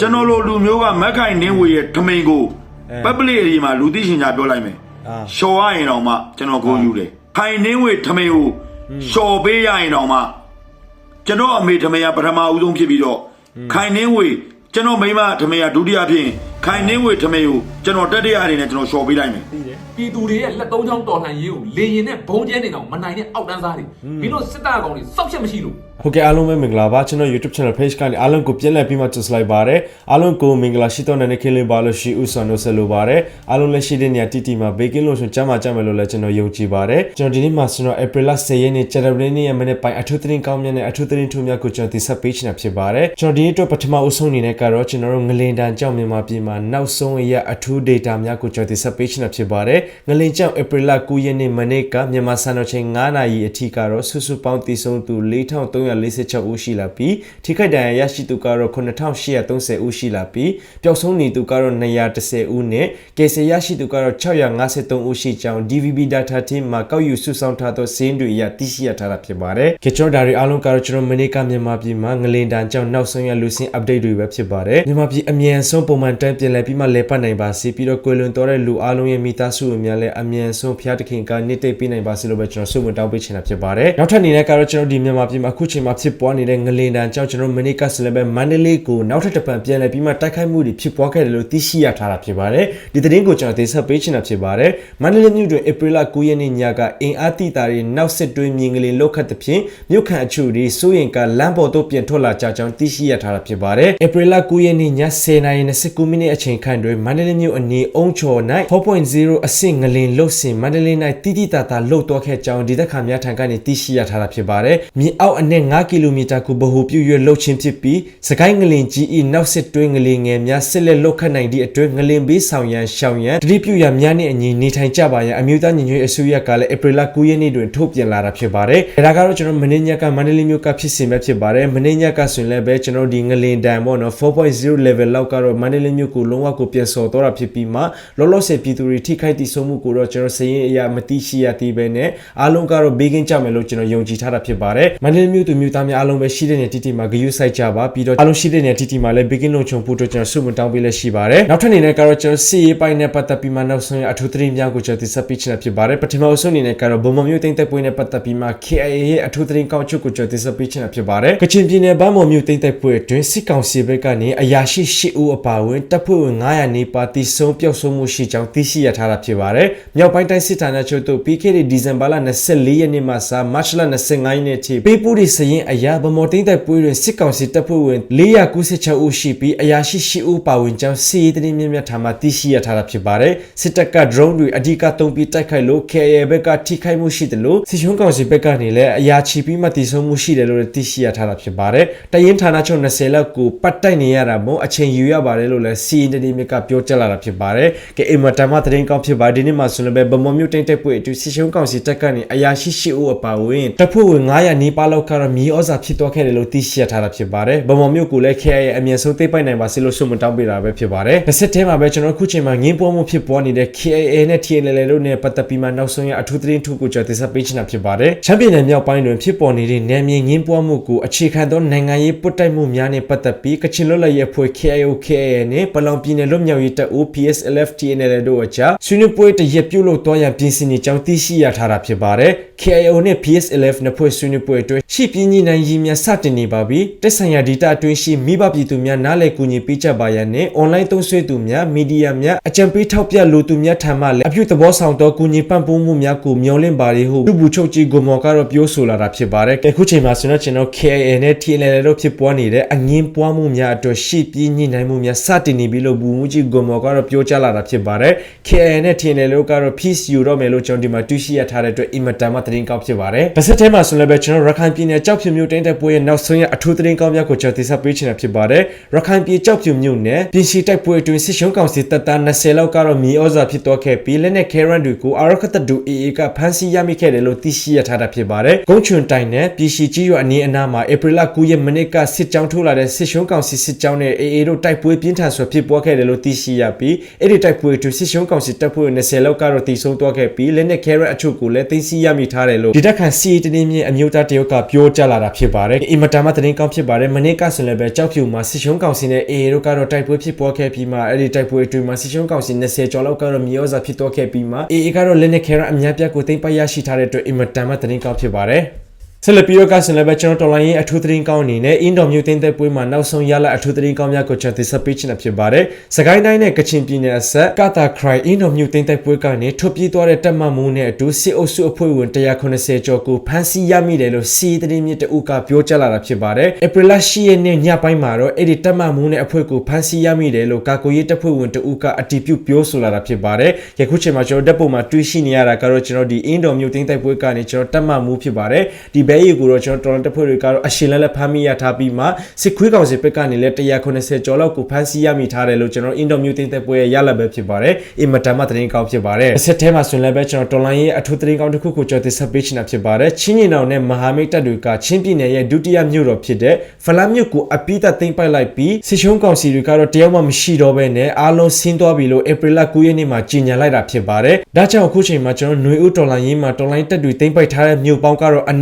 ကျွန်တော်လိုလူမျိုးကမက်ခိုင်နင်းဝေရဲ့ထမိန်ကိုအဲပပလိအရီမှာလူသိရှင်ကြားပြောလိုက်မယ်အာရှော်ရရင်တော့မှကျွန်တော်ကိုယူတယ်ခိုင်နင်းဝေထမိန်ကိုရှော်ပေးရရင်တော့မှကျွန်တော်အမေထမိန်ကပထမဦးဆုံးဖြစ်ပြီးတော့ခိုင်နင်းဝေကျွန်တော်မိန်းမထမိန်ကဒုတိယဖြစ်ရင် ခိုင်နင်းဝေထမိန်ကိုကျွန်တော်တတိယအနေနဲ့ကျွန်တော်ရှော်ပေးလိုက်မယ်သိတယ်ပြည်သူတွေရဲ့လက်သုံးချောင်းတော်လှန်ရေးကိုလေရင်နဲ့ဘုံကျဲနေတော့မနိုင်တဲ့အောက်တန်းစားတွေမင်းတို့စစ်တပ်ကောင်တွေစောက်ချက်မရှိလို့ဟုတ်ကဲ့အားလုံးပဲမင်္ဂလာပါကျွန်တော် YouTube channel page ကနေအားလုံးကိုပြန်လည်ပြီးမှကြိုဆိုလိုက်ပါတယ်အားလုံးကိုမင်္ဂလာရှိတော့နေတဲ့ခင်းလေးပါလို့ရှိဥဆောင်လို့ဆက်လို့ပါတယ်အားလုံးလက်ရှိတဲ့နေရာတီတီမှာဘေကင်းလို့ဆိုကျမ်းမာကြမယ်လို့လည်းကျွန်တော်ယုံကြည်ပါတယ်ကျွန်တော်ဒီနေ့မှာကျွန်တော် April 10ရက်နေ့ကျတယ်နေ့ရဲ့မနေ့ပိုင်းအထူးသတင်းကောင်းမြတ်နဲ့အထူးသတင်းထူးမြတ်ကိုကျွန်တော်တင်ဆက်ပေးချင်တာဖြစ်ပါတယ်ကျွန်တော်ဒီနေ့အတွက်ပထမအဆုံးအနေနဲ့ကတော့ကျွန်တော်တို့ငလင်တန်ကြောင့်မြန်မာပြည်မှာနောက်ဆုံးရအထူး data များကိုကျွန်တော်တင်ဆက်ပေးချင်တာဖြစ်ပါတယ်ငလင်ကြောင့် April 9ရက်နေ့မနေ့ကမြန်မာစံတော်ချိန်9နာရီအထိကတော့စုစုပေါင်းတည်ဆုံးသူ4346ဦးရှိလာပြီးထိခိုက်ဒဏ်ရာရရှိသူကတော့9830ဦးရှိလာပြီးပျောက်ဆုံးနေသူကတော့210ဦးနဲ့ကယ်ဆယ်ရရှိသူကတော့653ဦးရှိကြောင်း DVB data team မှာကောက်ယူစုဆောင်းထားသောစင်းတွေအရသိရှိရထားတာဖြစ်ပါတယ်။ကျွန်တော်ဒါတွေအားလုံးကတော့ကျွန်တော်မနေ့ကမြန်မာပြည်မှာငလင်တန်ကြောင့်နောက်ဆုံးရလူစင်း update တွေပဲဖြစ်ပါတယ်။မြန်မာပြည်အမြန်ဆုံးပုံမှန်တန်းပြင်လဲပြီးမှလဲပတ်နိုင်ပါစေပြီးတော့ကွယ်လွန်တော်တဲ့လူအားလုံးရဲ့မိသားစုဝင်များလည်းအမြန်ဆုံးဖျားတခင်ကနှစ်သိပ်ပေးနိုင်ပါစေလို့ပဲကျွန်တော်ဆုမတောင်းပေးချင်တာဖြစ်ပါတယ်။နောက်ထပ်အနေနဲ့ကတော့ကျွန်တော်ဒီမြန်မာပြည်မှာအခုချိန်မှာဖြစ်ပွားနေတဲ့ငလင်တန်ကြောင့်ကျွန်တော်မနေ့ကဆလပဲမန္တလေးကိုနောက်ထပ်တစ်ပတ်ပြန်လဲပြီးမှတိုက်ခိုက်မှုတွေဖြစ်ပွားခဲ့တယ်လို့သိရှိရထားတာဖြစ်ပါတယ်။ဒီသတင်းကိုကျွန်တော်တင်ဆက်ပေးချင်တာဖြစ်ပါတယ်။မန္တလေးမြို့တွင်ဧပြီလ9ရက်နေ့ညကအင်အားတိတာတွေနောက်ဆက်တွဲမြင်ကလေးလောက်ခတ်သဖြင့်မြို့ခံအချို့တွေစိုးရင်ကလမ်းပေါ်သို့ပြန်ထွက်လာကြကြောင်းသိရှိရထားတာဖြစ်ပါတယ်။ဧပြီလ9ရက်နေ့ည10:29မိနစ်အချိန်ခန့်တွင်မန္တလေးမြို့အနီးအုံချော်၌4.0အဆင့်ငလင်လှုပ်ဆင်မန္တလေး၌တိတိတသာလှုပ်သွားခဲ့ကြောင်းဒေသခံများထံကနေသိရှိရထားတာဖြစ်ပါတယ်။မြေအောက်အနက်9ကီလိုမီတာကိုဗဟိုပြု၍လှုပ်ခြင်းဖြစ်ပြီးစကိုင်းငလင်ကြီး၏နောက်ဆက်တွဲငလင်ငယ်များဆက်လက်လှုပ်ခတ်နိုင်သည့်အတွက်ငလင်ဘေးဆောင်ရန်ရှောင်ရန်တတိပြုရာများနှင့်အညီနေထိုင်ကြပါရန်အမျိုးသားညီညွတ်ရေးအစိုးရကလည်းဧပြီလ9ရက်နေ့တွင်ထုတ်ပြန်လာတာဖြစ်ပါတယ်။ဒါကတော့ကျွန်တော်မင်းညက်ကမန္တလေးမြို့ကဖြစ်စဉ်ပဲဖြစ်ပါတယ်။မင်းညက်ကဆိုရင်လည်းပဲကျွန်တော်ဒီငလင်တန်ပေါ့နော်4.0 level လောက်ကတော့မန္တလေးမြို့ကိုလုံးဝကိုပြန်စော်တော့တာဖြစ်ပြီးမှလောလောဆယ်ပြည်သူတွေထိခိုက်တည်ဆုံးမှုကိုတော့ကျွန်တော်စရင်အရာမသိရှိရသေးပဲနဲ့အားလုံးကတော့ဘေးကင်းကြမယ်လို့ကျွန်တော်ယုံကြည်ထားတာဖြစ်ပါတယ်။မန္တလေးမြို့သူမြို့သားများအားလုံးပဲရှိတဲ့နေတီတီမှာဂရုစိုက်ကြပါပြီးတော့အားလုံးရှိတဲ့နေတီတီမှာလည်းဘေးကင်းလုံခြုံဖို့အတွက်ကျွန်တော်ဆုမတောင်းပေးလက်ရှိပါတယ်။နောက်ထပ်အနေနဲ့ကတော့ကျွန်တော်စီရေးပိုင်းနဲ့ပတ်သက်ပြီးမှနောက်ဆုံးရအထူးသတင်းများကိုကျွန်တော်တင်ဆက်ပေးချင်တာဖြစ်ပါတယ်။ပထမဆုံးအနေနဲ့ကတော့ဘုံမမျိုးတိမ့်သက်ပွဲနဲ့ပတ်သက်ပြီးမှ KIA ရဲ့အထူးသတင်းကောက်ချုပ်ကိုကျွန်တော်တင်ဆက်ပေးချင်တာဖြစ်ပါတယ်။ကချင်ပြည်နယ်ဗန်းမော်မြို့တိမ့်သက်ပွဲအတွင်းစစ်ကောင်စီဘက်ကနေအရာရှိ၈ဦးအပါအဝင်တပ်ဖွဲ့ဝင်900နီးပါးတိစုံပျောက်ဆုံးမှုရှိကြောင်းသိရှိရထားတာဖြစ်ပါတယ်။မြောက်ပိုင်းတိုင်းစစ်ဌာနချုပ်တို့ပြီးခဲ့တဲ့ဒီဇင်ဘာလ24ရက်နေ့မှစမတ်လ25ရက်နေ့ထိပေးပို့သည့်စရင်အရာဗမော်တိမ့်သက်ပွဲတွင်စစ်ကောင်စီတပ်ဖွဲ့ဝင်496ဦးရှိပြီးအရာရှိ8ဦးပါဝင်ကြောင်းစစ်ရေးသတင်းမြင့်မြတ်ထားမှသိရှိရထားတာဖြစ်ပါတယ်။စစ်တပ်က drone တွေအဓိကသုံးပြီးတိုက်ခိုက်လို့ KAA ဘက်ကထိခိုက်မှုရှိတယ်လို့စစ်ချုံးကောင်စီဘက်ကနေလည်းအရာချီပြီးမှတည်ဆုံမှုရှိတယ်လို့လည်းသိရှိရထားတာဖြစ်ပါတယ်။တရင်ဌာနချုပ်20လောက်ကိုပတ်တိုက်နေရတာမို့အချိန်ယူရပါတယ်လို့လည်းစီအင်တနီမြကပြောကြားလာတာဖြစ်ပါတယ်။ကဲအိမ်မတမသတင်းကောင်းဖြစ်ပါဒီနေ့မှာဆိုလည်းပဲဗမော်မြို့တိမ့်တက်ပွဲအတူစစ်ချုံးကောင်စီတပ်ကနေအရာရှိ8ဦးအပါအဝင်တပ်ဖွဲ့ဝင်900နီးပါးလောက်ကတော့မြေဩဇာဖြစ်သွားခဲ့တယ်လို့သိရှိရထားတာဖြစ်ပါတယ်။ဗမော်မြို့ကိုလည်း KAA အမြင့်ဆုံးသိပ်ပိုက်နိုင်ပါစေလို့ဆုမတောင်းပေးတာပဲဖြစ်ပါတယ်။တစ်ဆက်တည်းမှာပဲကျွန်တော်အခုချိန်မှာငင်းပွားမှုဖြစ်ပွားနေတဲ့ KAA နဲ့ TNL တို့နဲ့ပတ်သက်ပြီးမှနောက်ဆုံးရအထူးသတင်းထုတ်ကိုကျွန်တော်တင်ဆက်ပေးချင်တာဖြစ်ပါတယ်။ချမ်ပီယံနယ်မြောက်ပိုင်းတွင်ဖြစ်ပေါ်နေတဲ့နယ်မြေငင်းပွားမှုကိုအခြေခံသောနိုင်ငံရေးပုတ်တိုက်မှုများနဲ့ပတ်သက်ပြီးကချင်လွတ်လပ်ရေးအဖွဲ့ KIO KAA နဲ့ပလောင်ပြည်နယ်လွတ်မြောက်ရေးတပ်ဦး PSLF TNL တို့အကြားဆွေးနွေးပွဲတစ်ရက်ပြုလုပ်သွားရန်ပြင်ဆင်နေကြောင်းသိရှိရထားတာဖြစ်ပါတယ်။ KIO နဲ့ PSLF နှစ်ဖွဲ့ဆွေးနွေးပွဲအတွင်းရှေ့ပြင်းညီနိုင်ရည်များစတင်နေပါပြီ။တက်ဆိုင်ရာဒေတာအတွင်းရှိမိဘပြည်သူများနားလည်ကူညီပေးကြပါရန်နဲ့ online သုံးစွဲသူများမီဒီယာများအကြံပေးထောက်ပြလိုသူများထံမှလည်းအပြုသဘောဆောင်သောကူညီပံ့ပိုးမှုများကိုမျှော်လင့်ပါလေဟုလူဘူးချုပ်ကြီးဂွန်မော်ကတော့ပြောဆိုလာတာဖြစ်ပါတယ်။အခုချိန်မှာဆိုတော့ကျွန်တော် KIA နဲ့ TNL တို့ဖြစ်ပွားနေတဲ့အငင်းပွားမှုများအတွက်ရှေ့ပြင်းညီနိုင်မှုများစတင်နေပြီလို့ဘူမှုကြီးဂွန်မော်ကတော့ပြောကြားလာတာဖြစ်ပါတယ်။ KIA နဲ့ TNL တို့ကတော့ peace ယူတော့မယ်လို့ကျွန်တော်ဒီမှာတွေ့ရှိရထားတဲ့အတွက်အင်မတန်မှသတင်းကောင်းဖြစ်ပါတယ်။တစ်ဆက်တည်းမှာဆိုလည်းပဲကျွန်တော်ရခိုင်ပြည်နယ်ကြောက်ဖြူမြို့တိုင်းတဲ့ပွဲရဲ့နောက်ဆုံးရအထူးသတင်းကောင်းများကိုကျွန်တော်တင်ဆက်ပေးချင်တာဖြစ်ပါတယ်။ရခိုင်ပြည်ကြောက်ဖြူမြို့နယ်ပြင်ရှိတိုက်ပွဲအတွင်းစစ်ရှုံးကောင်စီတပ်သား20လောက်ကတော့မြေဩဇာဖြစ်သွားခဲ့ပြီးလက်နက်ခဲရန်တွေကိုအာရခတ်တူ AA ကဖမ်းဆီးရမိခဲ့တယ်လို့သိရှိရထားတာဖြစ်ပါတယ်။ဂုံချွန်တိုင်နဲ့ပြည်ရှိကြီးရွာအနီးအနားမှာဧပြီလ9ရက်မနေ့ကစစ်ကြောင်းထိုးလာတဲ့စစ်ရှုံးကောင်စီစစ်ကြောင်းနဲ့ AA တို့တိုက်ပွဲပြင်းထန်စွာဖြစ်ပွားခဲ့တယ်လို့သိရှိရပြီးအဲ့ဒီတိုက်ပွဲအတွင်းစစ်ရှုံးကောင်စီတပ်ဖွဲ့20လောက်ကတော့တိဆုံးသွားခဲ့ပြီးလက်နက်ခဲရန်အချို့ကိုလည်းသိမ်းဆည်းရမိထားတယ်လို့ဒီတက်ခန်စီတနေမြင့်အမျိုးသားတယောက်ကပြောကြကြားလာတာဖြစ်ပါတယ်အင်မတန်မှသတင်းကောင်းဖြစ်ပါတယ်မနေ့ကဆိုလည်းပဲကြောက်ဖြူမှာစစ်ရှုံးကောင်စီနဲ့ AA တို့ကတော့တိုက်ပွဲဖြစ်ပွားခဲ့ပြီးမှအဲ့ဒီတိုက်ပွဲအတွင်းမှာစစ်ရှုံးကောင်စီ20ကျော်လောက်ကတော့မြေဩဇာဖြစ်တော့ခဲ့ပြီးမှ AA ကတော့လက်နက်ခဲရအများပြားကိုသိမ်းပိုက်ရရှိထားတဲ့အတွက်အင်မတန်မှသတင်းကောင်းဖြစ်ပါတယ် ဆက်လက်ပြီးတော့ကဆင်လည်းပဲကျွန်တော်တော်လိုင်းရင်အထူးသတင်းကောင်းအနေနဲ့အင်းတော်မျိုးသိန်းတဲ့ပွဲမှာနောက်ဆုံးရလာအထူးသတင်းကောင်းများကိုကျွန်တော်တင်ဆက်ပေးချင်တာဖြစ်ပါတယ်။စကိုင်းတိုင်းနဲ့ကချင်ပြည်နယ်အဆက်ကတာခရိုင်အင်းတော်မျိုးသိန်းတဲ့ပွဲကနေထွက်ပြေးသွားတဲ့တပ်မမှုနဲ့အတူစစ်အုပ်စုအဖွဲ့ဝင်180ကျော်ကိုဖမ်းဆီးရမိတယ်လို့စီးသတင်းမြစ်တအုပ်ကပြောကြားလာတာဖြစ်ပါတယ်။ဧပြီလ10ရက်နေ့ညပိုင်းမှာတော့အဲ့ဒီတပ်မမှုနဲ့အဖွဲ့ကိုဖမ်းဆီးရမိတယ်လို့ကာကွယ်ရေးတပ်ဖွဲ့ဝင်တအုပ်ကအတည်ပြုပြောဆိုလာတာဖြစ်ပါတယ်။ယခုချိန်မှာကျွန်တော်တပ်ပုံမှာတွေ့ရှိနေရတာကတော့ကျွန်တော်ဒီအင်းတော်မျိုးသိန်းတဲ့ပွဲကနေကျွန်တော်တပ်မမှုဖြစ်ပါတယ်။ဒီဘဲရီကိုတော့ကျွန်တော်တော်တော်တပ်ဖွဲ့တွေကတော့အရှင်လဲလဲဖမ်းမိရထားပြီးမှစစ်ခွေးကောင်စီဘက်ကနေလဲ180ကျော်လောက်ကိုဖမ်းဆီးရမိထားတယ်လို့ကျွန်တော်အင်ဒိုမြူတင်တဲ့ပွဲရဲ့ရလဒ်ပဲဖြစ်ပါတယ်။အင်မတန်မှသတင်းကောင်းဖြစ်ပါတယ်။ဆက်ထဲမှာဆွန်လဲပဲကျွန်တော်တော်လိုင်းရဲ့အထူးသတင်းကောင်းတစ်ခုကိုကြော်တင်ဆက်ပေးချင်တာဖြစ်ပါတယ်။ချင်းညီနောင်နဲ့မဟာမိတ်တပ်တွေကချင်းပြည်နယ်ရဲ့ဒုတိယမြို့တော်ဖြစ်တဲ့ဖလန်မြို့ကိုအပိသက်သိမ်းပိုက်လိုက်ပြီးစစ်ရှုံးကောင်စီတွေကတော့တယောက်မှမရှိတော့ဘဲနဲ့အားလုံးဆင်းသွားပြီလို့ဧပြီလ9ရက်နေ့မှာကြီးညာလိုက်တာဖြစ်ပါတယ်။ဒါကြောင့်အခုချိန်မှာကျွန်တော်ຫນွေဦးတော်လိုင်းရေးမှာတော်လိုင်းတပ်တွေသိမ်းပိုက်ထားတဲ့မြို့ပေါင်းကတော့အ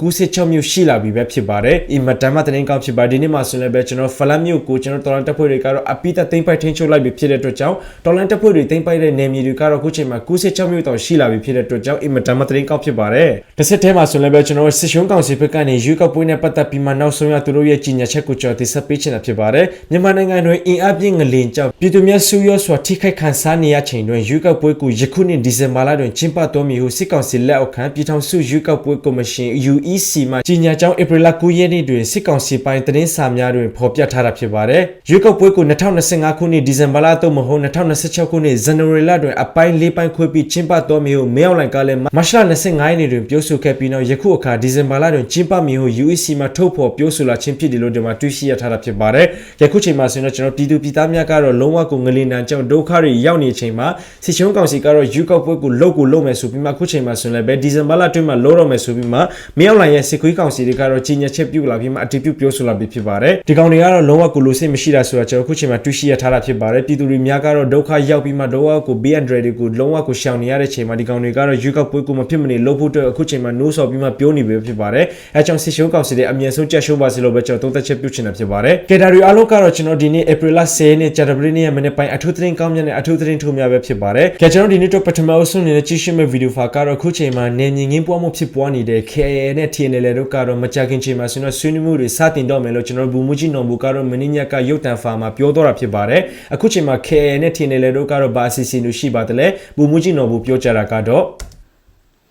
နည်းဆုံး96မြို့ရှိလာပြီပဲဖြစ်ပါတယ်။အင်မတန်မှသတင်းကောင်းဖြစ်ပါဒီနေ့မှာဆိုလည်းပဲကျွန်တော်ဖလန်မြို့ကိုကျွန်တော်တော်လိုင်းတပ်ဖွဲ့တွေကတော့အပိသက်သိမ်းပိုက်ထင်းချုပ်လိုက်ပြီဖြစ်တဲ့အတွက်ကြောင့်တော်လိုင်းတပ်ဖွဲ့တွေသိမ်းပိုက်တဲ့နယ်မြေတွေကတော့အခုချိန်မှာ96မြို့တောင်ရှိလာပြီဖြစ်တဲ့အတွက်ကြောင့်အင်မတန်မှသတင်းကောင်းဖြစ်ပါတယ်။တစ်ဆက်တည်းမှာဆိုလည်းပဲကျွန်တော်စစ်ရှုံးကောင်စီဘက်ကနေယူကပွဲနဲ့ပတ်သက်ပြီးမှနောက်ဆုံးရသူတို့ရဲ့ကြီးညာချက်ကိုကျွန်တော်တင်ဆက်ပေးချင်တာဖြစ်ပါတယ်။မြန်မာနိုင်ငံတွင်အင်အားပြင်းငလင်ကြောင့်ပြည်သူများဆူရောစွာထိခိုက်ခံစားနေရချိန်တွင်ယူကပွဲကိုယခုနှစ်ဒီဇင်ဘာလတွင်ကျင်းပတော်မူဟုစစ်ကောင်စီလက်အောက်ခံပြည်ထောင်စုယူကပွဲကော်မရှင် UEC မှကြီးညာကြောင်းဧပြီလ9ရက်နေ့တွင်စစ်ကောင်စီပိုင်းသတင်းစာများတွင်ဖော်ပြထားတာဖြစ်ပါတယ်။ယူကပွဲကို2025ခုနှစ်ဒီဇင်ဘာလသို့မဟုတ်2026ခုနှစ်ဇန်နဝါရီလတွင်အပိုင်း၄ပိုင်းခွဲပြီးကျင်းပတော်မူဟုမဲအောင်လိုင်ကလည်းမတ်လ25ရက်နေ့တွင်ပြောဆိုခဲ့ပြီးနောက်ယခုအခါဒီဇင်ဘာလတွင်ကျင်းပမည်ဟု UEC မှထုတ်ဖော်ပြောဆိုလာခြင်းဖြစ်တယ်လို့ဒီမှာတွေ့ရှိရထားတာဖြစ်ပါတယ်။ယခုချိန်မှာဆိုရင်တော့ကျွန်တော်ပြည်သူပြည်သားများကတော့လုံးဝကိုငလင်တန်ကြောင့်ဒုက္ခတွေရောက်နေချိန်မှာစစ်ရှုံးကောင်စီကတော့ယူကောက်ပွဲကိုလုတ်ကိုလုတ်မယ်ဆိုပြီးမှအခုချိန်မှာဆိုရင်လည်းပဲဒီဇင်ဘာလအတွင်းမှာလုတ်တော့မယ်ဆိုပြီးမှမြောက်လိုင်ရဲ့စစ်ခွေးကောင်စီတွေကတော့ကြီးညာချက်ပြုလာပြီးမှအတည်ပြုပြောဆိုလာပြီးဖြစ်ပါတယ်။ဒီကောင်တွေကတော့လုံးဝကိုလိုစိတ်မရှိတာဆိုတာကျွန်တော်အခုချိန်မှာတွေ့ရှိရထားတာဖြစ်ပါတယ်။ပြည်သူတွေများကတော့ဒုက္ခရောက်ပြီးမှဒုက္ခကို B100 တွေကိုလုံးဝကိုရှောင်နေရတဲ့ချိန်မှာဒီကောင်တွေကတော့ယူကောက်ပွဲကိုမဖြစ်မနေလုတ်ဖို့အတွက်အခုချိန်မှာနိုးဆော်ပြီးမှပြောနေပြီဖြစ်ပါတယ်။အဲကြောင့်စစ်ရှုံးကောင်စီတွေအမြင့်ဆုံးကြက်ရှုံးပါစေလို့ပဲကျွန်တော်သုံးသက်ချက်ပြုချင်တာဖြစ်ပါတယ်။ကေတာတွေအားလုံးကတော့ကျွန်တော်ဒီနေ့ April 10ရက်နေ့ကြာတပတေးနေ့ရဲ့မနေ့ပိုင်းအထူးသတင်းကောင်းမြတ်နဲ့အထူးသတင်းထုံများပဲဖြစ်ပါတယ်။ကြကျွန်တော်ဒီနေ့တော့ပထမအဆုံးအနေနဲ့ကြည့်ရှုမယ့်ဗီဒီယိုဖိုကတော့အခုချိန်မှာနေမြင်ငင်းပွားမှုဖြစ်ပွားနေတဲ့ KAA နဲ့ TNL တို့ကတော့မကြခင်ချိန်မှာဆိုတော့ဆွေးနွေးမှုတွေစတင်တော့မယ်လို့ကျွန်တော်ဘူမူကြီးနော်ဘူကတော့မင်းညက်ကရုတ်တံဖာမှာပြောတော့တာဖြစ်ပါတယ်။အခုချိန်မှာ KAA နဲ့ TNL တို့ကတော့ဘာအစီအစဉ်တွေရှိပါတယ်လဲဘူမူကြီးနော်ဘူပြောကြတာကတော့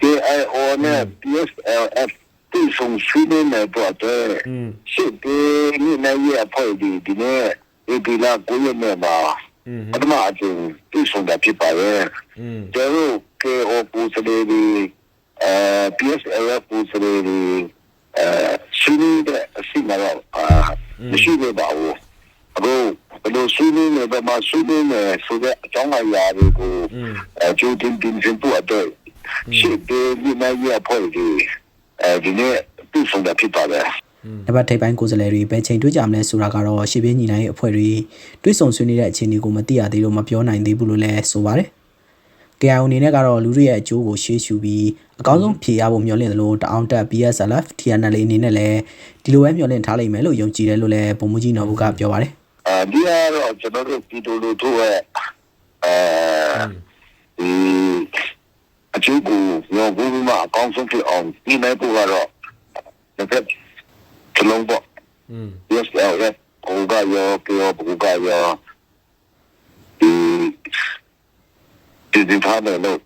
KIO နဲ့ PSLF တွေ့ဆုံဆွေးနွေးမယ်တော့တဲ့ရှစ်ပေနေ့နဲ့ရအဖွဲ့ဒီဒီနေ့ဒီလာကိုရမယ်ပါအတမအကျဉ်းတွေ့ဆုံတာဖြစ်ပါရဲ့ကျွန်တော် KO ပူစလေဒီ အဲ PSLF ပူစလေဒီအဲဆွေးနွေးတဲ့အစီအမတော့အာမရှိသေးပါဘူးအခုဘယ်လိုဆွေးနွေးနေပါမဆွေးနွေးနေဆိုတဲ့အကြောင်းအရာတွေကိုအဲကြိုတင်ပြင်ဆင်ဖို့အတွက်ရှစ်ပေဒီမကြီးအဖို့ဒီအဲဒီနေ့ပြဆုံးတာဖြစ်ပါတယ်နံပါတ်ထိပ်ပိုင်းကိုယ်စားလှယ်တွေဘယ်ချိန်တွေ့ကြမလဲဆိုတာကတော့ရှေ့ပြေးညီနိုင်ရဲ့အဖွဲ့တွေတွေ့ဆုံဆွေးနွေးတဲ့အခြေအနေကိုမသိရသေးလို့မပြောနိုင်သေးဘူးလို့လည်းဆိုပါတယ်။ KIO အနေနဲ့ကတော့လူတွေရဲ့အကျိုးကိုရှေးရှုပြီးအကောင်းဆုံးဖြေရဖို့မျှော်လင့်တယ်လို့တအောင်တက် BSLF TNL အနေနဲ့လည်းဒီလိုပဲမျှော်လင့်ထားလိမ့်မယ်လို့ယုံကြည်တယ်လို့လည်းပုံမှုကြီးနော်ဘူးကပြောပါတယ်အဲဒီကတော့ကျွန်တော်တို့ပြည်သူလူထုရဲ့အဲဒီအကျိုးကိုရောဘုရားမှာအကောင်းဆုံးဖြစ်အောင်ဒီမဲ့ပို့ကတော့တစ်ဖက်ကလုံးပေါ့ yes yes ဘူကရောပြောဘူကရောဒီ ဒီဒီဖားတယ်လို့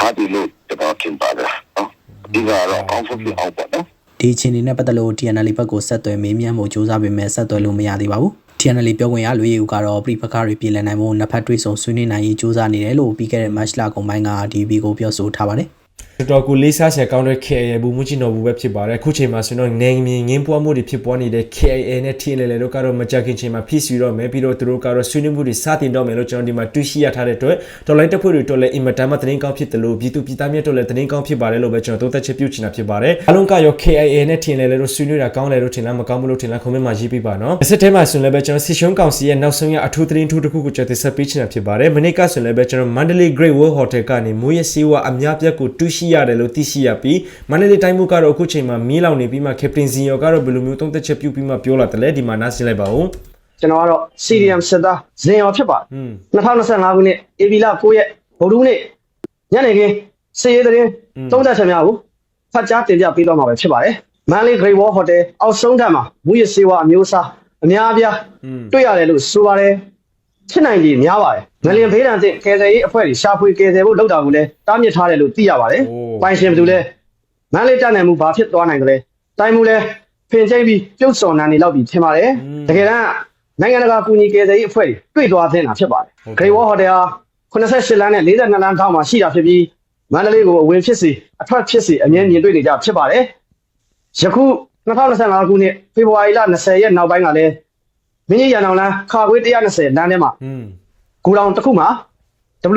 ဖားတယ်လို့တော့ခင်ပါတယ်နော်ဒီကတော့အကောင်းဆုံးဖြစ်အောင်ပေါ့နော်။ဒီအခြေအနေနဲ့ပတ်သက်လို့ TNL ဘက်ကိုဆက်သွယ်မေးမြန်းဖို့ကြိုးစားပေမဲ့ဆက်သွယ်လို့မရသေးပါဘူး။ TNL ပြောခွင့်ရလူရည်ဦးကတော့ပြိပခါတွေပြည်လည်နိုင်ဖို့နှစ်ဖက်တွေ့ဆုံဆွေးနွေးနိုင်ရေးကြိုးစားနေတယ်လို့ပြီးခဲ့တဲ့ match လကုန်ပိုင်းက DB ကိုပြောဆိုထားပါတယ်။တော်တော်ကိုလေးစားဆရာကောင်းတဲ့ KAA ဘူမူချီနော်ဘူးပဲဖြစ်ပါတယ်အခုချိန်မှာဆိုတော့နေမြင်ငင်းပွားမှုတွေဖြစ်ပွားနေတဲ့ KAA နဲ့ TNL တို့ကတော့မကြခင်ချိန်မှာဖြစ်စီတော့မယ်ပြီးတော့သူတို့ကတော့ဆွေးနွေးမှုတွေစတင်တော့မယ်လို့ကျွန်တော်ဒီမှာတွေ့ရှိရထားတဲ့အတွက်တော်လိုင်းတပ်ဖွဲ့တွေတော့လည်းအင်မတန်မှသတင်းကောင်းဖြစ်တယ်လို့ပြည်သူပြည်သားများတို့လည်းသတင်းကောင်းဖြစ်ပါတယ်လို့ပဲကျွန်တော်သုံးသပ်ချက်ပြုချင်တာဖြစ်ပါတယ်အလုံးကရော KAA နဲ့ TNL တို့ဆွေးနွေးတာကောင်းတယ်လို့ထင်လားမကောင်းဘူးလို့ထင်လား comment မှာရေးပေးပါနော်စစ်ထဲမှာဆိုရင်လည်းပဲကျွန်တော်စစ်ရှုံးကောင်စီရဲ့နောက်ဆုံးရအထူးသတင်းထူးတစ်ခုကိုကျွန်တော်တင်ဆက်ပေးချင်တာဖြစ်ပါတယ်မနေ့ကဆိုရင်လည်းပဲကျွန်တော် Mandalay Great Wall Hotel ကနေမိုးရစီဝါအများပြက်ကိုတူးရှိရှိရတယ်လို့သိရှိရပြီးမန္တလေးတိုင်းမှုကတော့အခုချိန်မှာမီးလောင်နေပြီးမှ Captain Zio ကတော့ဘယ်လိုမျိုးသုံးသက်ချက်ပြုပြီးမှပြောလာတယ်လဲဒီမှာနားဆင်လိုက်ပါဦးကျွန်တော်ကတော့ CDM စစ်သားဇင်ရောဖြစ်ပါတယ်อืม2025ခုနှစ်ဧပြီလ9ရက်ဗုဒ္ဓဟူးနေ့ညနေခင်းစီရေးသတင်းသုံးသက်ချက်များကိုဖတ်ကြားတင်ပြပေးသွားမှာပဲဖြစ်ပါတယ်မန်လေး Great Wall Hotel အောက်ဆုံးထပ်မှာမူရစေဝါအမျိုးအစားအများအပြားတွေ့ရတယ်လို့ဆိုပါတယ် ဖြစ်နိုင်ကြီးများပါတယ်ငလျင်ဖေးတံတဲ့ကယ်ဆယ်ရေးအဖွဲ့တွေရှာဖွေကယ်ဆယ်ဖို့လုပ်တာကိုလည်းတားမြစ်ထားတယ်လို့သိရပါတယ်ပိုင်ရှင်ဘယ်သူလဲမန်လေးတက်နိုင်မှုဘာဖြစ်သွားနိုင်ကြလဲတိုင်းမှုလဲဖင်ချိတ်ပြီးပြုတ်စော်နန်းနေလောက်ပြီးထင်ပါတယ်တကယ်တမ်းနိုင်ငံတကာကူညီကယ်ဆယ်ရေးအဖွဲ့တွေတွေ့သွားသင့်တာဖြစ်ပါတယ်။ Great Wall Hotel ဟာ88လမ်းနဲ့42လမ်းထောင်မှာရှိတာဖြစ်ပြီးမန္တလေးကိုအဝင်ဖြစ်စီအထွက်ဖြစ်စီအမြဲမြင်တွေ့နေကြဖြစ်ပါတယ်။ယခု2025ခုနှစ်ဖေဖော်ဝါရီလ20ရက်နောက်ပိုင်းကလည်း မင်းကြီးရန်အောင်လန်းခါခွေး120လမ်းထဲမှာဂူတောင်တစ်ခုမှာ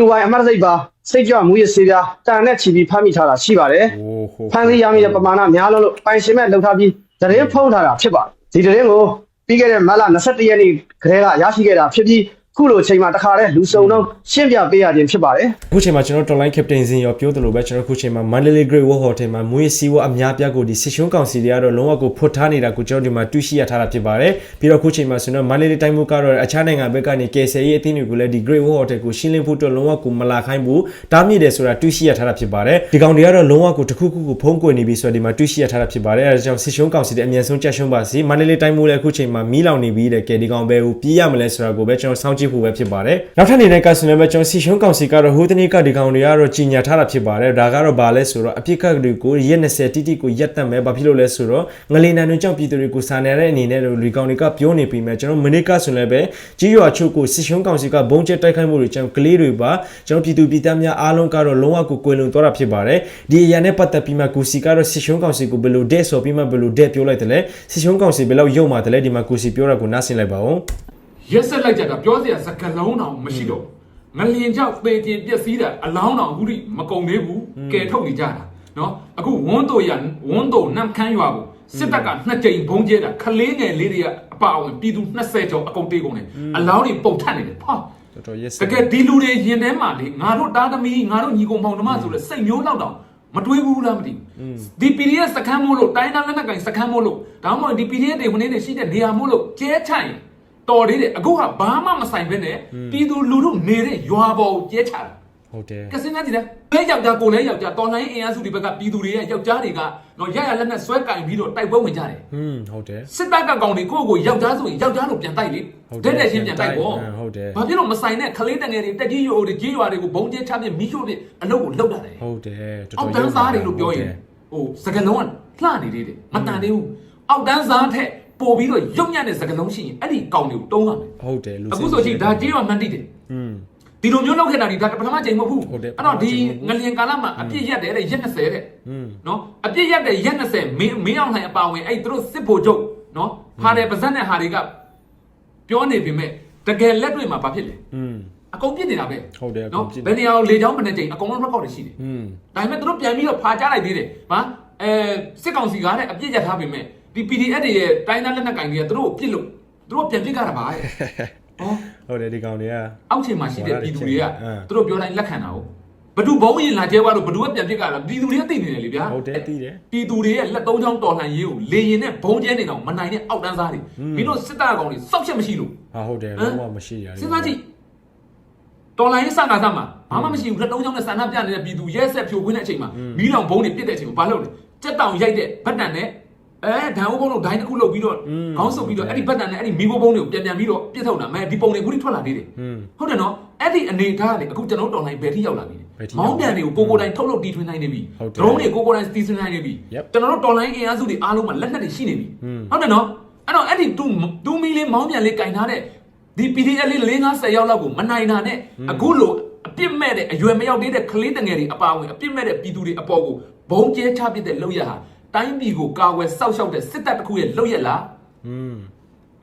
WY အမှတ်စိတ်ပါစိတ်ကြွမူရစေပြားတန်နဲ့ချီပြီးဖမ်းမိထားတာရှိပါတယ်။ဖမ်းဆီးရမိတဲ့ပမာဏများလုံးလို့ပိုင်ရှင်မဲ့လှုပ်ထားပြီးတရင်ဖုံးထားတာဖြစ်ပါတယ်။ဒီတရင်ကိုပြီးခဲ့တဲ့မတ်လ21ရက်နေ့ကတည်းကရရှိခဲ့တာဖြစ်ပြီး ခုလိုချိန်မှာတခါတည်းလူစုံတော့ရှင်းပြပေးရခြင်းဖြစ်ပါတယ်အခုချိန်မှာကျွန်တော် online captain ဇင်ရောပြောသလိုပဲကျွန်တော်အခုချိန်မှာ Mandalay Great Wall Hotel မှာမွေးစီဝအများပြားကိုဒီစစ်ရှုံးကောင်စီတွေကတော့လုံးဝကိုဖွတ်ထားနေတာကိုကျွန်တော်ဒီမှာတွေ့ရှိရထားတာဖြစ်ပါတယ်ပြီးတော့အခုချိန်မှာဆိုတော့ Mandalay တိုင်းမှုကတော့အခြားနိုင်ငံဘက်ကနေကယ်ဆယ်ရေးအသင်းတွေကိုလည်းဒီ Great Wall Hotel ကိုရှင်းလင်းဖို့အတွက်လုံးဝကိုမလာခိုင်းဘူးတားမြစ်တယ်ဆိုတာတွေ့ရှိရထားတာဖြစ်ပါတယ်ဒီကောင်တွေကတော့လုံးဝကိုတစ်ခုခုကိုဖုံးကွယ်နေပြီဆိုတော့ဒီမှာတွေ့ရှိရထားတာဖြစ်ပါတယ်အဲဒါကြောင့်စစ်ရှုံးကောင်စီတွေအမြန်ဆုံးကြက်ရှုံးပါစီ Mandalay တိုင်းမှုလည်းအခုချိန်မှာမီးလောင်နေပြီးတဲ့ကဲဒီကောင်ပဲကိုပြေးရမလဲဆိုတာကိုပဲကျွန်တော်စောင့်ကြည့်ဖို့ပဲဖြစ်ပါတယ်နောက်ထပ်နေတဲ့ကဆိုရင်ပဲကျွန်တော်စစ်ရှုံးကောင်စီကတော့ဟိုတနေ့ကဒီကောင်တွေကတော့ကြီးညာထားတာဖြစ်ပါတယ်ဒါကတော့ဘာလဲဆိုတော့အပြစ်ကတွေကိုရက်20တိတိကိုရက်တက်မယ်ဘာဖြစ်လို့လဲဆိုတော့ငလင်နန်တွေကြောင့်ပြည်သူတွေကိုစာနယ်တဲ့အနေနဲ့လူကောင်တွေကပြောနေပြီးမယ်ကျွန်တော်မနေ့ကဆိုရင်လည်းပဲကြီးရွာချုပ်ကိုစစ်ရှုံးကောင်စီကဘုံကျက်တိုက်ခိုက်မှုတွေကျွန်တော်ကလေးတွေပါကျွန်တော်ပြည်သူပြည်သားများအားလုံးကတော့လုံးဝကိုကွယ်လွန်သွားတာဖြစ်ပါတယ်ဒီအရာနဲ့ပတ်သက်ပြီးမှကူစီကတော့စစ်ရှုံးကောင်စီကိုဘယ်လိုဒဲဆိုပြီးမှဘယ်လိုဒဲပြောလိုက်တယ်လဲစစ်ရှုံးကောင်စီဘယ်လောက်ရုံမှတယ်လဲဒီမှာကူစီပြောတာကိုနားဆင်လိုက်ပါဦး ရက်ဆက်လိုက်ကြတာပြောစရာစကားလုံးတောင်မရှိတော့ငလျင်ကြောက်ပေတင်ပျက်စီးတာအလောင်းတောင်အခုထိမကုန်သေးဘူးကဲထုတ်နေကြတာနော်အခုဝန်းတို့ရဝန်းတို့နမ်ခမ်းရွာကိုစစ်တပ်ကနှစ်ကြိမ်ဘုံကျဲတာခလေးငယ်လေးတွေကအပါအဝင်ပြည်သူ20ကျော်အကုန်တေးကုန်တယ်အလောင်းတွေပုံထက်နေတယ်ဟာတော်တော်ရက်စတကယ်ဒီလူတွေရင်ထဲမှာလေငါတို့တားသမီးငါတို့ညီကောင်မောင်နှမဆိုလဲစိတ်မျိုးလောက်တောင်မတွေးဘူးလားမသိဘူးဒီ PDF စကမ်းမို့လို့တိုင်းသားလက်နက်ကင်စကမ်းမို့လို့ဒါမှမဟုတ်ဒီ PDF တွေဝင်နေရှိတဲ့နေရာမို့လို့ကျဲချိုင် တော်သေးတယ်အခုကဘာမှမဆိုင်ဘဲနဲ့ပြည်သူလူထုနေတဲ့ရွာပေါ်ကိုကျဲချတာဟုတ်တယ်ကစင်းသားကြည့်တယ်လဲယောက်ျားကိုလဲယောက်ျားတော်လိုင်းအင်အားစုတွေဘက်ကပြည်သူတွေရဲ့ယောက်ျားတွေကတော့ရရလက်နဲ့ဆွဲကင်ပြီးတော့တိုက်ပွဲဝင်ကြတယ်อืมဟုတ်တယ်စစ်တပ်ကကောင်တွေကိုယ့်ကိုယောက်ျားဆိုရင်ယောက်ျားလိုပြန်တိုက်လေဟုတ်တယ်တဲ့တဲ့ချင်းပြန်တိုက်ပေါ့ဟုတ်တယ်ဘာဖြစ်လို့မဆိုင်တဲ့ခလေးတငယ်တွေတက်ကြီးရိုတွေကြီးရွာတွေကိုဘုံကျဲချပြမီးရှို့ပြအလုပ်ကိုလုပ်ရတယ်ဟုတ်တယ်တော်အောက်တော်တန်းစားတွေလို့ပြောရင်ဟိုစကလုံးကလှနေသေးတယ်မတန်သေးဘူးအောက်တန်းစားထက် ပို့ပြီးတော့ရုပ်ညံ့တဲ့စကလုံးရှိရင်အဲ့ဒီကောင်တွေကိုတုံးရမယ် ဟုတ်တယ်လူ အခုဆိုကြည့်ဒါကြီးရွာမှန်းတိတယ် อืม ဒီလိုမျိုးလုပ်ခဲ့တာဒီဒါပထမချိန်မဟုတ်ဘူး ဟုတ်တယ် အဲ့တော့ဒီ ပထမချိန်မဟုတ်ဘူးငလျင်ကာလမှာအပြစ်ရက်တယ်တဲ့ရက်20တဲ့ อืม နော်အပြစ်ရက်တဲ့ရက်20မင်းမင်းအောင်လှိုင်အပါဝင်အဲ့သူတို့စစ်ဗိုလ်ချုပ်နော်ဖားတယ်ပါဇက်နဲ့ဟာတွေကပြောနေပြီမဲ့တကယ်လက်တွေ့မှာဘာဖြစ်လဲ อืม အကုန်ပြစ်နေတာပဲ ဟုတ်တယ်အကုန် နော် ပြစ်နေ ဘယ်နေရာကိုလေချောင်းမနဲ့ချိန်အကုန်လုံး record တွေရှိတယ် อืม ဒါပေမဲ့သူတို့ပြန်ပြီးတော့ဖာကြလိုက်သေးတယ်ဟာအဲစစ်ကောင်စီကလည်းအပြစ်ရထားပြီမဲ့ ဒီ PDF တွေရဲ့တိုင်းသားလက်နက်ကင်တွေကသူတို့ကိုပြစ်လို့သူတို့ပြန်ပြစ်ကြတာပါရဲ့ဟောဟုတ်တယ်ဒီကောင်တွေကအောက်ချိန်မှာရှိတဲ့ပြည်သူတွေကအင်းသူတို့ပြောတိုင်းလက်ခံတာဟုတ်ဘသူဘုံရင်လာကျဲသွားလို့ဘသူကပြန်ပြစ်ကြတာပြည်သူတွေကသိနေတယ်လေဗျာဟုတ်တယ်သိတယ်ပြည်သူတွေရဲ့လက်သုံးချောင်းတော်လှန်ရေးကိုလေရင်နဲ့ဘုံကျဲနေတော့မနိုင်တဲ့အောက်တန်းစားတွေမင်းတို့စစ်တပ်ကောင်တွေစောက်ချက်မရှိလို့ဟာဟုတ်တယ်ဟမ်လုံးဝမရှိရတယ်စဉ်းစားကြည့်တော်လိုင်းစကားစမှာဘာမှမရှိဘူးလက်သုံးချောင်းနဲ့ဆန္ဒပြနေတဲ့ပြည်သူရဲဆက်ဖြိုခွင်းတဲ့အချိန်မှာမီးလောင်ဘုံတွေပြစ်တဲ့အချိန်မှာဘာလုပ်လဲကြက်တောင်ရိုက်တဲ့ဗတ်တန်နဲ့ အဲဒိုင်ဝဘုံတို့ဒိုင်တစ်ခုလုပ်ပြီးတော့ခေါင်းဆုပ်ပြီးတော့အဲ့ဒီဘက်တန်နဲ့အဲ့ဒီမီဘုံဘုံတွေကိုပြန်ပြန်ပြီးတော့ပြစ်ထုတ်တာမဲဒီပုံတွေခုထိထွက်လာသေးတယ်ဟုတ်တယ်နော်အဲ့ဒီအနေထားလေအခုကျွန်တော်တော်လိုင်းဘယ်ထိရောက်လာပြီမောင်းပြန်တွေကိုကိုကိုတိုင်းထုတ်လုပ်တီထွင်နိုင်နေပြီဒရုန်းတွေကိုကိုတိုင်းတီထွင်နိုင်နေပြီကျွန်တော်တို့တော်လိုင်းအင်အားစုတွေအားလုံးမှာလက်နက်တွေရှိနေပြီဟုတ်တယ်နော်အဲ့တော့အဲ့ဒီတူတူမီလေးမောင်းပြန်လေးကင်ထားတဲ့ဒီ PDF လေး၄50ရောက်လောက်ကိုမနိုင်တာနဲ့အခုလိုအပြစ်မဲ့တဲ့အရွယ်မရောက်သေးတဲ့ကလေးတငယ်တွေအပါအဝင်အပြစ်မဲ့တဲ့ပြည်သူတွေအပေါ်ကိုဘုံကျဲချပစ်တဲ့လောက်ရဟာ တိုင်းပြည်ကိုကာဝယ်စောက်ရှောက်တဲ့စစ်တပ်တစ်ခုရဲ့လောက်ရလား อืม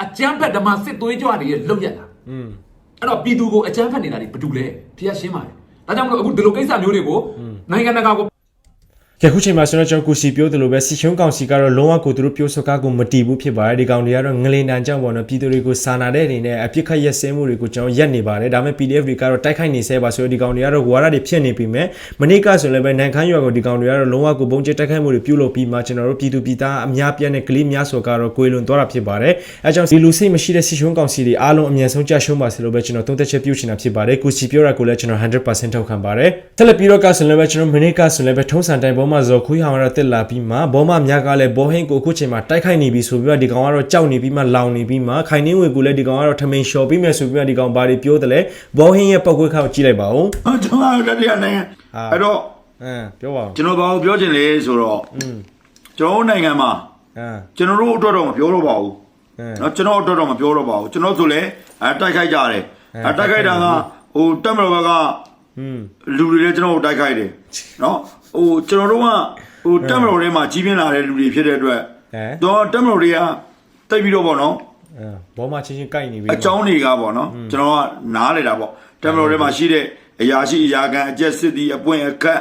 အကြမ်းဖက်ဓမ္မစစ်သွေးကြွတွေရဲ့လောက်ရလား อืม အဲ့တော့ပြည်သူကိုအကြမ်းဖက်နေတာတွေဘာတူလဲဖျက်ရှင်းပါတယ်ဒါကြောင့်မလို့အခုဒီလိုကိစ္စမျိုးတွေကိုနိုင်ငံတကာကို ကဲခုချိန်မှာကျွန်တော်ကျွန်တော်ကိုစီပြောသလိုပဲစီချုံကောင်စီကတော့လုံးဝကိုသူတို့ပြောစကားကိုမတီးဘူးဖြစ်ပါတယ်ဒီကောင်တွေကတော့ငလင်တန်ကြောင့်ပေါ့နော်ပြည်သူတွေကိုစာနာတဲ့အနေနဲ့အပြစ်ခတ်ရက်စဲမှုတွေကိုကျွန်တော်ရက်နေပါတယ်ဒါပေမဲ့ PDF တွေကတော့တိုက်ခိုက်နေဆဲပါဆိုတော့ဒီကောင်တွေကတော့ဝါရတွေဖြစ်နေပြီမဲ့မနေ့ကဆိုလည်းပဲနိုင်ခမ်းရွာကိုဒီကောင်တွေကတော့လုံးဝကိုဘုံကျတိုက်ခိုက်မှုတွေပြုလုပ်ပြီးမှကျွန်တော်တို့ပြည်သူပြည်သားအများပြားနဲ့ကလေးများဆိုကတော့ကိုယ်လွန်သွားတာဖြစ်ပါတယ်အဲကြောင့်ဒီလူစိတ်မရှိတဲ့စီချုံကောင်စီတွေအားလုံးအမြန်ဆုံးကြရှုံးပါစေလို့ပဲကျွန်တော်သုံးသက်ချက်ပြုချင်တာဖြစ်ပါတယ်ကိုစီပြောတာကိုလည်းကျွန်တော်100%ထောက်ခံပါတယ်ဆက်လက်ပြီးတော့ကဆိုလည်းပဲကျွန်တော်မနေ့ကဆိုလည်းပဲထုံးစံတိုင်းဘောမဇော်ခွေးဟောင်ကတော့တက်လာပြီးမှဘောမမြကလည်းဘောဟင်းကိုအခုချိန်မှာတိုက်ခိုက်နေပြီဆိုပြီးတော့ဒီကောင်ကတော့ကြောက်နေပြီးမှလောင်နေပြီးမှခိုင်နှင်းဝေကိုလည်းဒီကောင်ကတော့ထမိန်လျှော်ပြီးမယ်ဆိုပြီးတော့ဒီကောင်ဘာတွေပြောတယ်လဲဘောဟင်းရဲ့ပောက်ခွေးခါကိုကြည့်လိုက်ပါဦးဟုတ်တယ်ပါတတိယနိုင်ငံအဲ့တော့အင်းပြောပါဦးကျွန်တော်ဘာကိုပြောချင်လဲဆိုတော့ကျွန်တော်နိုင်ငံမှာအင်းကျွန်တော်တို့အတွက်တော့မပြောတော့ပါဘူးနော်ကျွန်တော်အတွက်တော့မပြောတော့ပါဘူးကျွန်တော်ဆိုလဲအတိုက်ခိုက်ကြတယ်အတိုက်ခိုက်တာကဟိုတက်မတော်ဘက်ကလူတွေလည်းကျွန်တော်တို့တိုက်ခိုက်တယ်နော် ဟိုကျွန်တော်တို့ကဟိုတက်မတော်ထဲမှာကြီးပြင်းလာတဲ့လူတွေဖြစ်တဲ့အတွက်အဲတော့တက်မတော်တွေကတိတ်ပြီးတော့ပေါ့နော်အမ်ဘောမချင်းချင်းကြိုက်နေပြီအကြောင်းတွေကပေါ့နော်ကျွန်တော်ကနားလေတာပေါ့တက်မတော်ထဲမှာရှိတဲ့အရာရှိအရာခံအကျက်စစ်သည်အပွင့်အခက်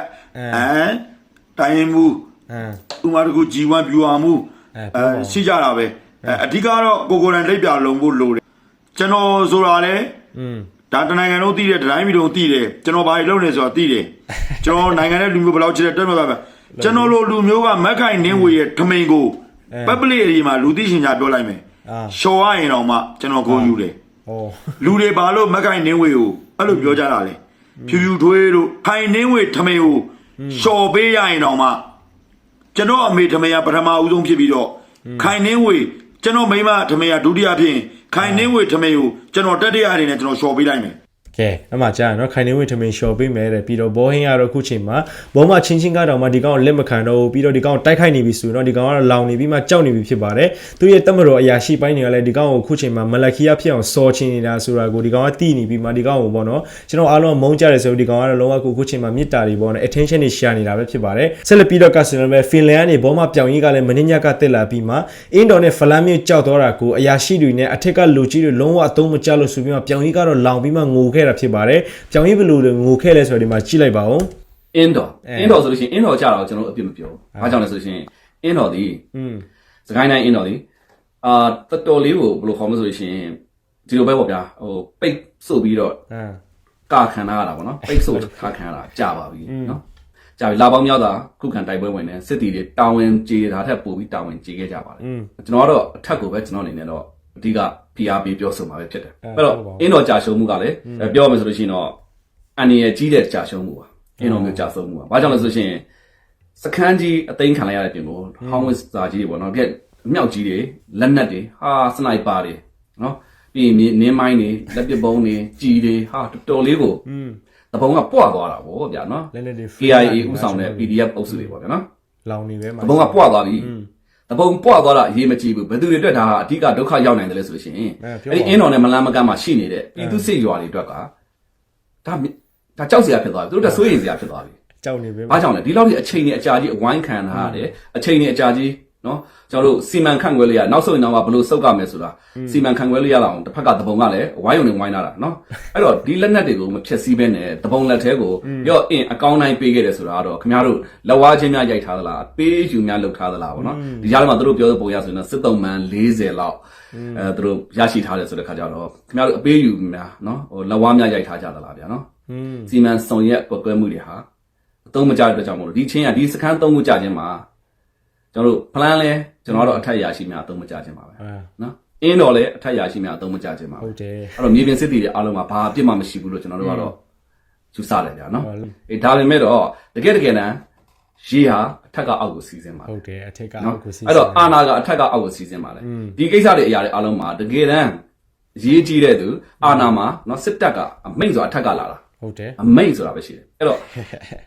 အဲတိုင်းရင်မှုအမ်ဥမာတကူ G1 ဗျူဟာမှုအဲပြောပါဦးရှိကြတာပဲအဲအဓိကတော့ကိုကိုယ်တိုင်လက်ပြလုံးဖို့လိုတယ်ကျွန်တော်ဆိုတာလေอืม ဒါတနိုင်ငံလုံးသိတယ်တတိုင်းပြည်လုံးသိတယ်ကျွန်တော်ဘာတွေလုပ်နေဆိုတာသိတယ်ကျွန်တော်နိုင်ငံရဲ့လူမျိုးဘယ်လောက်ချစ်တယ်တက်မှာပါပဲကျွန်တော်လိုလူမျိုးကမက်ခိုင်နင်းဝေရဲ့ထမိန်ကိုပပလိအရီမှာလူသိရှင်ကြားပြောလိုက်မယ်အာရှော်ရရင်တော့မှကျွန်တော်ကိုယူတယ်ဟောလူတွေဘာလို့မက်ခိုင်နင်းဝေကိုအဲ့လိုပြောကြတာလဲဖြူဖြူထွေးတို့ခိုင်နင်းဝေထမိန်ကိုရှော်ပေးရရင်တော့မှကျွန်တော်အမေထမိန်ကပထမဦးဆုံးဖြစ်ပြီးတော့ခိုင်နင်းဝေကျွန်တော်မိန်းမထမိန်ကဒုတိယဖြစ်ရင် ခိုင်နင်းဝေထမိန်ကိုကျွန်တော်တတိယအနေနဲ့ကျွန်တော်ရှော်ပေးလိုက်မယ် ကဲအမှကြာနော်ခိုင်နေဝင်ထမင်းလျှော်ပေးမယ်တဲ့ပြီးတော့ဘောဟင်းကတော့အခုချိန်မှာဘောမချင်းချင်းကတော့မှဒီကောင်ကိုလက်မခံတော့ဘူးပြီးတော့ဒီကောင်ကိုတိုက်ခိုက်နေပြီဆိုတော့ဒီကောင်ကတော့လောင်နေပြီးမှကြောက်နေပြီဖြစ်ပါတယ်သူရဲ့တက်မတော်အရာရှိပိုင်းတွေကလည်းဒီကောင်ကိုအခုချိန်မှာမလက်ခီယာဖြစ်အောင်စော်ချင်နေတာဆိုတာကိုဒီကောင်ကတီးနေပြီးမှဒီကောင်ကိုပေါ့နော်ကျွန်တော်အားလုံးမုန်းကြတယ်ဆိုတော့ဒီကောင်ကတော့လုံးဝကိုအခုချိန်မှာမြစ်တာတွေပေါ့နော် attention တွေရှာနေတာပဲဖြစ်ပါတယ်ဆက်လက်ပြီးတော့ကစနော်ပဲဖင်လန်ကနေဘောမပြောင်ကြီးကလည်းမင်းညက်ကတက်လာပြီးမှအင်းတော်နဲ့ဖလန်မြစ်ကြောက်တော့တာကိုအရာရှိတွေနဲ့အထက်ကလူကြီးတွေလုံးဝအသုံးမကျလို့ဆိုပြီးမှပြောင်ကြီးကတော့လောင်ပြီးမှငိုခဲ့ခဲ့တာဖြစ်ပါတယ်။ပြောင်ရင်ဘယ်လိုငိုခဲ့လဲဆိုတော့ဒီမှာကြည့်လိုက်ပါဦး။ indoor indoor ဆိုလို့ရှိရင် indoor ကြတော့ကျွန်တော်အပြစ်မပြောဘူး။ဘာကြောင့်လဲဆိုလို့ရှိရင် indoor ဒီอืมစကိုင်းတိုင်း indoor ဒီအာတော်တော်လေးကိုဘယ်လိုခေါ်မလဲဆိုလို့ရှိရင်ဒီလိုပဲပေါ့ဗျာဟိုပိတ်ဆို့ပြီးတော့အင်းကာခံရတာပေါ့နော်ပိတ်ဆို့ကာခံရတာကြာပါပြီနော်ကြာပြီလာပေါင်းမြောက်တာခုခံတိုက်ပွဲဝင်နေစစ်တီတွေတာဝန်ကြေတာထက်ပိုပြီးတာဝန်ကြေခဲ့ကြပါလေကျွန်တော်ကတော့အထက်ကိုပဲကျွန်တော်အနေနဲ့တော့အဓိက PR ပေးပြောဆိုမှာပဲဖြစ်တယ်အဲအဲ့တော့ဟုတ်ပါဘူးအင်းတော်ကြာရှုံးမှုကလည်းအဲပြောရမယ်ဆိုလို့ရှိရင်တော့အန်ဒီရဲ့ကြီးတဲ့ကြာရှုံးမှုပါအင်းတော်မျိုးကြာဆုံးမှုပါဘာကြောင့်လဲဆိုလို့ရှိရင်စခန်းကြီးအသိမ်းခံလိုက်ရတဲ့ပြင်ကိုဟောင်းဝစ်စာကြီးတွေပေါ့နော်ပြက်အမြောက်ကြီးတွေလက်နက်တွေဟာစနိုက်ပါတွေနော်ပြီးရင်နင်းမိုင်းတွေလက်ပစ်ပုံးတွေကြီးတွေဟာတော်တော်လေးကိုอืมတပုံကပွားသွားတာဗောဗျာနော်လက်နေတွေ KIA ဥဆောင်တဲ့ PDF အုပ်စုတွေပေါ့ဗျာနော်လောင်နေပဲမှာတပုံကပွားသွားပြီ တပုံပွားသွားတာအရေးမကြီးဘူးဘယ်သူတွေအတွက်ဒါအဓိကဒုက္ခရောက်နိုင်တယ်လဲဆိုလို့ရှိရင်အဲပြောပါအဲ့ဒီအင်းတော်နဲ့မလန်းမကမ်းမှာရှိနေတဲ့ပြည်သူစစ်ရွာတွေအတွက်ကဒါဒါကြောက်စရာဖြစ်သွားပြီသူတို့တက်ဆွေးရင်စရာဖြစ်သွားပြီကြောက်နေပဲ။ဘာကြောင့်လဲဒီလောက်ကြီးအချိန်နဲ့အကြာကြီးအဝိုင်းခံထားရတယ်အချိန်နဲ့အကြာကြီး နော်ကျွန်တော်တို့စီမံခန့်ခွဲလေးရနောက်ဆုံးတော့ဘယ်လိုစုပ်ကမယ်ဆိုတာစီမံခန့်ခွဲလေးရအောင်တစ်ဖက်ကတပုံကလည်းဝိုင်းုံနဲ့ဝိုင်းလာတာနော်အဲ့တော့ဒီလက်နက်တွေကိုမဖြက်စီးဘဲနဲ့တပုံလက်သေးကိုရော့အင်းအကောင်းတိုင်းပေးခဲ့တယ်ဆိုတာကတော့ခင်ဗျားတို့လက်ဝါးချင်းများရိုက်ထားသလားပေးယူများလုပ်ထားသလားဗောနော်ဒီကြားထဲမှာသူတို့ပြောတဲ့ပုံရဆိုရင်တော့စစ်တုံးမှန်40လောက်အဲသူတို့ရရှိထားတယ်ဆိုတဲ့ခါကျတော့ခင်ဗျားတို့အပေးယူများနော်ဟိုလက်ဝါးများရိုက်ထားကြသလားဗျာနော်อืมစီမံဆောင်ရွက်ကွက်ကွဲမှုတွေဟာအသုံးမကျတဲ့အတွက်ကြောင့်မို့လို့ဒီချင်းကဒီစခန်းသုံးခုကြခြင်းမှာ ကျွန်တော်တို့ plan လဲကျွန်တော်တို့အထက်ရရှိများအသုံးမကျခြင်းပါပဲအာနော်အင်းတော်လဲအထက်ရရှိများအသုံးမကျခြင်းပါဟုပဲတ်တယ်အဲ့တော့မြေပြင်စစ်တီတွေအားလုံးမှာဘာအပြစ်မှမရှိဘူးလို့ကျွန်တော်တို့ကတော့ယူဆတယ်ဗျာနော်ဟုတ်တယ်အေးဒါပေမဲ့တော့တကယ်တကယ်တမ်းရေဟာအထက်ကအောက်ကိုစီးစင်းပါဟုတ်တယ်အထက်ကနော်အောက်ကိုစီးအဲ့တော့အာနာကအထက်ကအောက်ကိုစီးစင်းပါလေဒီကိစ္စတွေအရာတွေအားလုံးမှာတကယ်တမ်းရေးကြီးတဲ့သူအာနာမှာနော်စစ်တပ်ကအမိန့်ဆိုအထက်ကလာတာ ဟုတ်တယ်အမိတ်ဆိုတာပဲရှိတယ်အဲ့တော့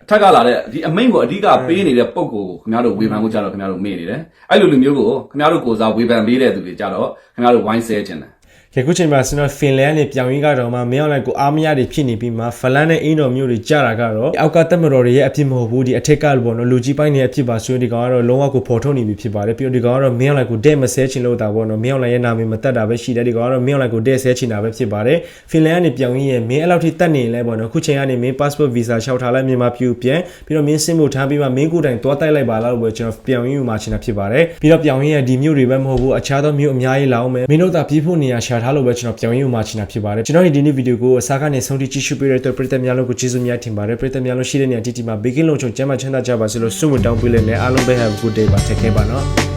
အထက်ကလာတဲ့ဒီအမိတ်ကိုအဓိကပေးနေတဲ့ပုံကိုခင်ဗျားတို့ဝေဖန်ဖို့ကြတော့ခင်ဗျားတို့မေ့နေတယ်အဲ့လိုလူမျိုးကိုခင်ဗျားတို့ကိုစားဝေဖန်ပေးတဲ့သူတွေကြတော့ခင်ဗျားတို့ဝိုင်းဆဲခြင်းတယ်ကဲ ယခုချိန်မှာကျွန်တော်ဖင်လန်နဲ့ပြောင်းရင်းကတော့မှမင်းအောင်လိုက်ကိုအားမရတွေဖြစ်နေပြီးမှဖလန်နဲ့အင်းတော်မျိုးတွေကြာတာကတော့အောက်ကတက်မတော်တွေရဲ့အဖြစ်မဟုတ်ဘူးဒီအထက်ကလို့ပေါ့နော်လူကြီးပိုင်းတွေရဲ့အဖြစ်ပါဆိုရင်ဒီကောင်ကတော့လုံးဝကိုပေါ်ထုတ်နေပြီဖြစ်ပါတယ်ပြီးတော့ဒီကောင်ကတော့မင်းအောင်လိုက်ကိုတဲ့မဆဲချင်လို့တာပေါ့နော်မင်းအောင်လိုက်ရဲ့နာမည်မတက်တာပဲရှိတယ်ဒီကောင်ကတော့မင်းအောင်လိုက်ကိုတဲ့ဆဲချင်တာပဲဖြစ်ပါတယ်ဖင်လန်ကနေပြောင်းရင်းရဲ့မင်းအဲ့လောက်ထိတက်နေလဲပေါ့နော်ခုချိန်ကနေမင်း passport visa လျှောက်ထားလိုက်မြန်မာပြည်ပြန်ပြီးတော့မင်းစင်မှုထားပြီးမှမင်းကိုယ်တိုင်သွားတိုက်လိုက်ပါလားလို့ပဲကျွန်တော်ပြောင်းရင်းယူမှာချင်တာဖြစ်ပါတယ်ပြီးတော့ပြောင်းရင်းရဲ့ဒီမျိုးတွေပဲမဟုတ်ဘူးအခြားသောမျိုးအများကြီးလာအောင်မယ်မင်းတို့သာပြေးဖို့နေရာရှာထားလို့ပဲကျွန်တော်ပြောင်းရင်းယူမှာချင်တာဖြစ်ပါတယ်ကျွန်တော်ဒီနေ့ဗီဒီယိုကိုအစားကနေဆုံးထိကြည့်ရှုပေးတဲ့အတွက်ပရိသတ်များလုံးကိုကျေးဇူးများတင်ပါတယ်ပရိသတ်များလုံးရှိတဲ့နေရာတီတီမှာဘေကင်းလုံးချုံကျမ်းမချမ်းသာကြပါစေလို့ဆုမတောင်းပေးလိုက်နဲ့အားလုံးပဲ have a good day ပါထက်ခဲပါနော်